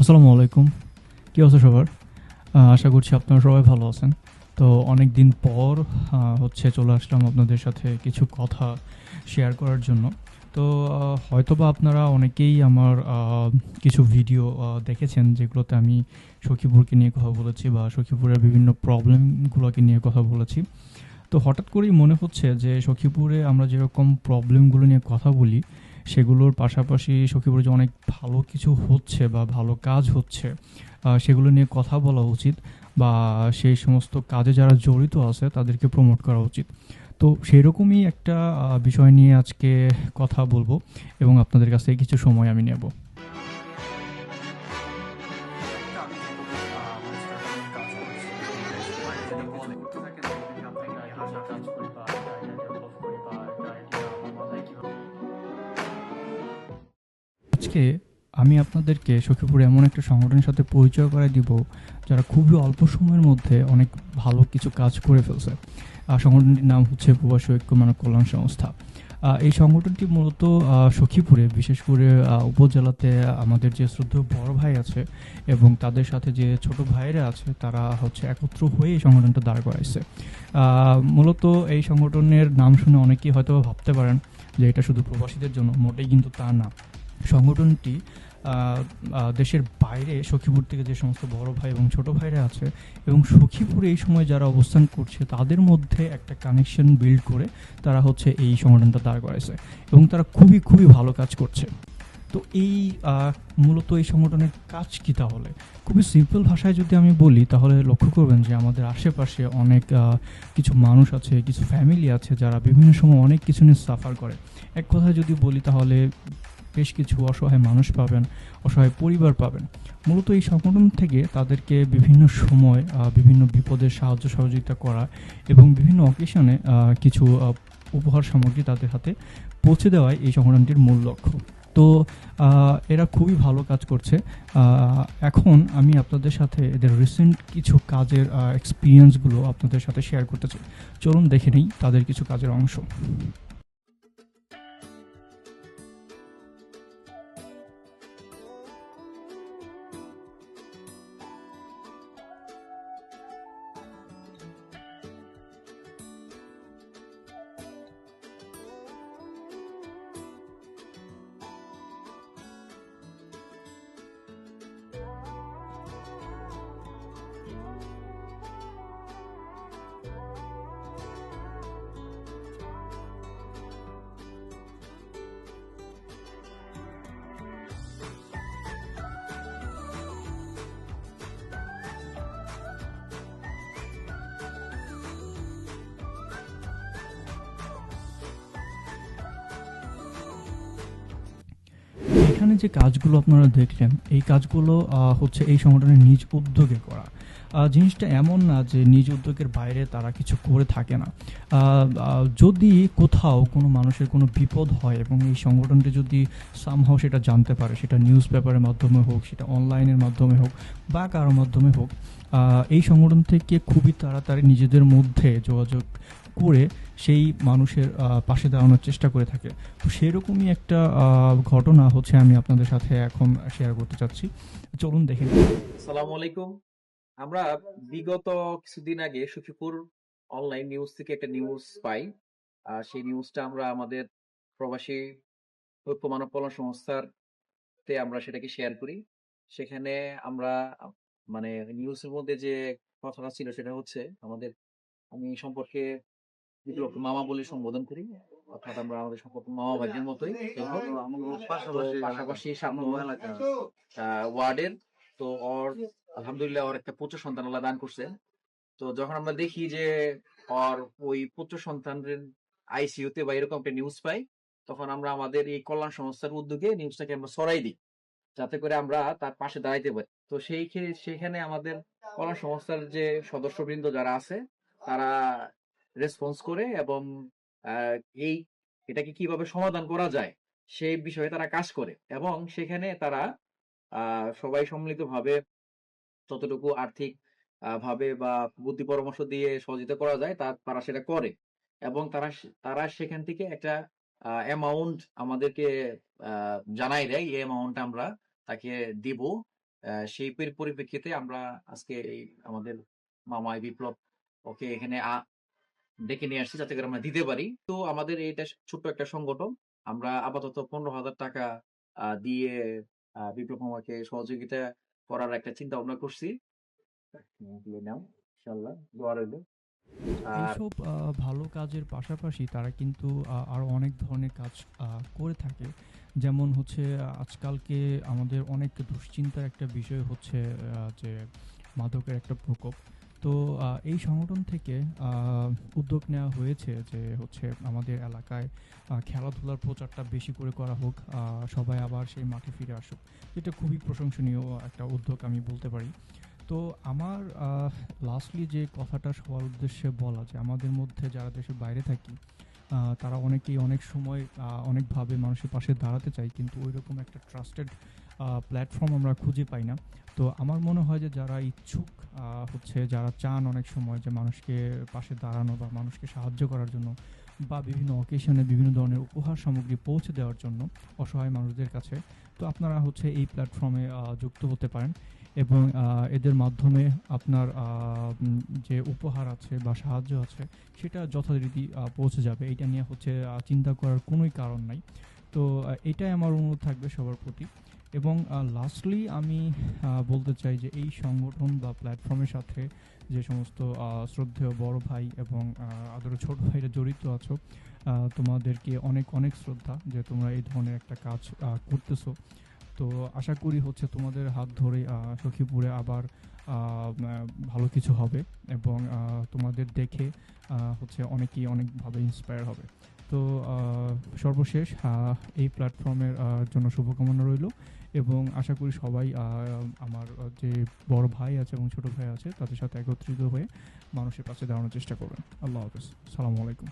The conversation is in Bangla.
আসসালামু আলাইকুম। কী আছে সবার? আশা করছি আপনারা সবাই ভালো আছেন। তো অনেক দিন পর হচ্ছে চলে আসলাম আপনাদের সাথে কিছু কথা শেয়ার করার জন্য। তো হয়তোবা আপনারা অনেকেই আমার কিছু ভিডিও দেখেছেন যেগুলোতে আমি সখীপুরকে নিয়ে কথা বলেছি বা সখীপুরের বিভিন্ন প্রবলেমগুলোকে নিয়ে কথা বলেছি। তো হঠাৎ করেই মনে হচ্ছে যে সখীপুরে আমরা যেরকম প্রবলেমগুলো নিয়ে কথা বলি সেগুলোর পাশাপাশি সখীপুরে যে অনেক ভালো কিছু হচ্ছে বা ভালো কাজ হচ্ছে সেগুলো নিয়ে কথা বলা উচিত বা সেই সমস্ত কাজে যারা জড়িত আছে তাদেরকে প্রমোট করা উচিত। তো সেই রকমই একটা বিষয় নিয়ে আজকে কথা বলব এবং আপনাদের কাছ থেকে কিছু সময় আমি নেব। আজকে আমি আপনাদেরকে সখীপুরে এমন একটা সংগঠনের সাথে পরিচয় করে দিব, যারা খুবই অল্প সময়ের মধ্যে অনেক ভালো কিছু কাজ করে ফেলছে। আর সংগঠনটির নাম হচ্ছে প্রবাসী ঐক্য মানব কল্যাণ সংস্থা। এই সংগঠনটি মূলত সখীপুরে, বিশেষ করে উপজেলাতে আমাদের যে শ্রদ্ধেয় বড় ভাই আছে এবং তাদের সাথে যে ছোট ভাইরা আছে, তারা হচ্ছে একত্র হয়ে এই সংগঠনটা দাঁড় করাইছে। মূলত এই সংগঠনের নাম শুনে অনেকেই হয়তো ভাবতে পারেন যে এটা শুধু প্রবাসীদের জন্য, মোটেই কিন্তু তা না। সংগঠনটি দেশের বাইরে সখীপুর থেকে যে সমস্ত বড় ভাই এবং ছোট ভাইরা আছে এবং সখীপুরে এই সময় যারা অবস্থান করছে, তাদের মধ্যে একটা কানেকশন বিল্ড করে তারা হচ্ছে এই সংগঠনটা দাঁড় করাইছে এবং তারা খুবই খুবই ভালো কাজ করছে। তো এই মূলত এই সংগঠনের কাজ কি তাহলে? খুবই সিম্পল ভাষায় যদি আমি বলি, তাহলে লক্ষ্য করবেন যে আমাদের আশেপাশে অনেক কিছু মানুষ আছে, কিছু ফ্যামিলি আছে যারা বিভিন্ন সময় অনেক কিছু নিয়ে সাফার করে। এক কথায় যদি বলি তাহলে বেশ কিছু অসহায় মানুষ পাবেন, অসহায় পরিবার পাবেন। মূলত এই সংগঠন থেকে তাদেরকে বিভিন্ন সময় বিভিন্ন বিপদের সাহায্য সহযোগিতা করা এবং বিভিন্ন অকেশনে কিছু উপহার সামগ্রী তাদের হাতে পৌঁছে দেওয়াই এই সংগঠনটির মূল লক্ষ্য। তো এরা খুবই ভালো কাজ করছে। এখন আমি আপনাদের সাথে এদের রিসেন্ট কিছু কাজের এক্সপিরিয়েন্সগুলো আপনাদের সাথে শেয়ার করতে চাই। চলুন দেখে নিই তাদের কিছু কাজের অংশ। যে কাজগুলো আপনারা দেখলেন, এই কাজগুলো হচ্ছে এই সংগঠনের নিজ উদ্যোগে করা। জিনিসটা এমন না যে নিজ উদ্যোগের বাইরে তারা কিছু করে থাকে না। যদি কোথাও কোনো মানুষের কোনো বিপদ হয় এবং এই সংগঠনটি যদি সামহাও সেটা জানতে পারে, সেটা নিউজ পেপারের মাধ্যমে হোক, সেটা অনলাইনের মাধ্যমে হোক বা কারোর মাধ্যমে হোক এই সংগঠন থেকে খুবই তাড়াতাড়ি নিজেদের মধ্যে যোগাযোগ করে সেই মানুষের পাশে দাঁড়ানোর চেষ্টা করে থাকে। তো সেরকমই একটা ঘটনা হচ্ছে আমি আপনাদের সাথে এখন শেয়ার করতে চাচ্ছি। চলুন দেখে। সালাম আলাইকুম। আমরা বিগত কিছুদিন আগে সখীপুর অনলাইন নিউজ থেকে একটা নিউজ পাই। আর সেই নিউজটা আমরা আমাদের প্রবাসী ঐক্য মানব কল্যাণ সংস্থার তে আমরা সেটাকে শেয়ার করি। সেখানে আমরা মানে নিউজের মধ্যে যে কথাটা ছিল সেটা হচ্ছে, আমাদের আমি সম্পর্কে বিপ্লব মামা বলে সম্বোধন করি। অর্থাৎ আমরা আমাদের সম্পর্কে মামা ভাইয়ের মতোই পাশাপাশি সামনে ওয়ার্ডের তো ওর আলহামদুলিল্লাহ ওর একটা পুত্র সন্তান আল্লাহ দান করছে। তো যখন আমরা দেখি যে ওর ওই পুত্র সন্তানের আইসিইউতে বা এরকম একটা নিউজ পাই তখন আমরা আমাদের এই কল্যাণ সংস্থার উদ্যোগে নিউজটাকে আমরা সরাই দিই যাতে করে আমরা তার পাশে দাঁড়াইতে পারি। তো সেই সেখানে আমাদের কল্যাণ সংস্থার যে সদস্যবৃন্দ যারা আছে তারা রেসপন্স করে এবং এই এটাকে কীভাবে সমাধান করা যায় সেই বিষয়ে তারা কাজ করে এবং সেখানে তারা সবাই সম্মিলিত ভাবে যতটুকু আর্থিক ভাবে বা বুদ্ধি পরামর্শ দিয়ে সহযোগিতা করা যায় তা তারা সেটা করে এবং তারা তারা সেখান থেকে একটা অ্যামাউন্ট আমাদেরকে জানাই দেয়। এই অ্যামাউন্ট আমরা তাকে দিব। সেই পরিপ্রেক্ষিতে আমরা আজকে এই আমাদের মামাই বিপ্লব ওকে এখানে ডেকে নিয়ে আসছি যাতে করে আমরা দিতে পারি। তো আমাদের এইটা ছোট্ট একটা সংগঠন। আমরা আপাতত পনেরো হাজার টাকা আহ, দিয়ে বিপ্লব মামাকে সহযোগিতা করার একটা চিন্তা ভাবনা করছি নাও ইনশাল্লাহ দোয়া রইল। এইসব ভালো কাজের পাশাপাশি তারা কিন্তু আহ, আরও অনেক ধরনের কাজ আহ, করে থাকে। যেমন হচ্ছে আজকালকে আমাদের অনেক দুশ্চিন্তার একটা বিষয় হচ্ছে আহ, যে মাদকের একটা প্রকোপ। তো এই সংগঠন থেকে উদ্যোগ নেওয়া হয়েছে যে, হচ্ছে আমাদের এলাকায় খেলাধুলার প্রচারটা বেশি করে করা হোক সবাই আবার সেই মাঠে ফিরে আসুক। এটা খুবই প্রশংসনীয় একটা উদ্যোগ আমি বলতে পারি। তো আমার লাস্টলি যে কথাটা সবার উদ্দেশ্যে বলা যে, আমাদের মধ্যে যারা দেশের বাইরে থাকি তারা অনেকেই অনেক সময় অনেকভাবে মানুষের পাশে দাঁড়াতে চাই কিন্তু ওই রকম একটা ট্রাস্টেড প্ল্যাটফর্ম আমরা খুঁজে পাই না। তো আমার মনে হয় যে যারা ইচ্ছুক হচ্ছে যারা চান অনেক সময় যে মানুষকে পাশে দাঁড়ানো বা মানুষকে সাহায্য করার জন্য বা বিভিন্ন অকেশনে বিভিন্ন ধরনের উপহার সামগ্রী পৌঁছে দেওয়ার জন্য অসহায় মানুষদের কাছে, তো আপনারা হচ্ছে এই প্ল্যাটফর্মে যুক্ত হতে পারেন। এবং এদের মাধ্যমে আপনার যে উপহার আছে বা সাহায্য আছে, সেটা যথারীতি পৌঁছে যাবে। এটা নিয়ে হচ্ছে চিন্তা করার কোনোই কারণ নাই। তো এটাই আমার অনুরোধ থাকবে সবার প্রতি। এবং লাস্টলি আমি বলতে চাই যে এই সংগঠন বা প্ল্যাটফর্মের সাথে যে সমস্ত শ্রদ্ধেয় বড় ভাই এবং আদর ছোট ভাইরা জড়িত আছো তোমাদেরকে অনেক অনেক শ্রদ্ধা যে তোমরা এই ধরনের একটা কাজ করতেছো। তো আশা করি হচ্ছে তোমাদের হাত ধরে সখীপুরে আবার ভালো কিছু হবে এবং তোমাদের দেখে হচ্ছে অনেকেই অনেকভাবে ইন্সপায়ার হবে। তো সর্বশেষ এই প্ল্যাটফর্মের জন্য শুভকামনা রইল এবং আশা করি সবাই আমার যে বড় ভাই আছে এবং ছোট ভাই আছে, তাদের সাথে একত্রিত হয়ে মানুষের কাছে দাঁড়ানোর চেষ্টা করবেন। আল্লাহ হাফেজ। সালামু আলাইকুম।